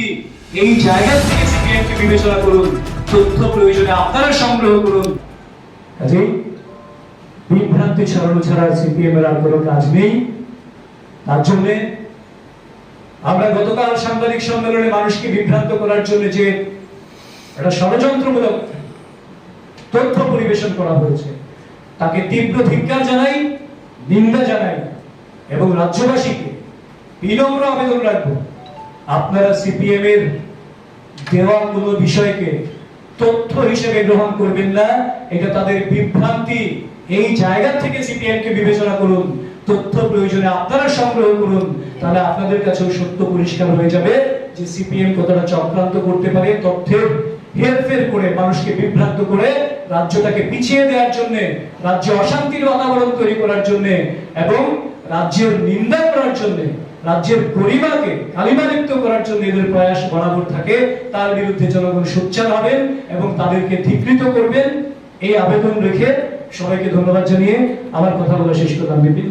বিভ্রান্তি এই জায়গা থেকে সিপিএম কে বিবেচনা করুন, তথ্য প্রয়োজনে আপনারা সংগ্রহ করুন। কাজেই বিভ্রান্তি ছড়ানো ছাড়া সিপিএম এর আর কোনো কাজ নেই। তার জন্য আমরা গতকাল সাংবাদিক সম্মেলনে মানুষকে বিভ্রান্ত করার জন্য যে একটা ষড়যন্ত্রমূলক তথ্য পরিবেশন করা হয়েছে, তাকে তীব্র ধিক্কার জানাই, নিন্দা জানাই এবং রাজ্যবাসীকে বিনম্র আবেদন রাখব। আপনারা সিপিএম এর দেওয়া কোনো বিষয়কে তথ্য হিসেবে গ্রহণ করবেন না, এটা তাদের বিভ্রান্তি। এই জায়গা থেকে সিপিএম কে বিবেচনা করুন, তথ্য প্রয়োজনে আপনারা সংগ্রহ করুন, তাহলে আপনাদের কাছেও সত্য পরিষ্কার হয়ে যাবে যে সিপিএম কতটা চক্রান্ত করতে পারে তথ্যের হেরফের করে, মানুষকে বিভ্রান্ত করে, রাজ্যটাকে পিছিয়ে দেওয়ার জন্য, রাজ্যে অশান্তির বাতাবরণ তৈরি করার জন্য, এবং রাজ্যের নিন্দা করার জন্য, রাজ্যের গরিমাকে কালিমালিপ্ত করার জন্য এদের প্রয়াস বরাবর থাকে, তার বিরুদ্ধে জনগণ সোচ্চার হবেন এবং তাদেরকে ধিকৃত করবেন। এই আবেদন রেখে সবাইকে ধন্যবাদ জানিয়ে আমার কথা বলা শেষ করলাম, বিপিন।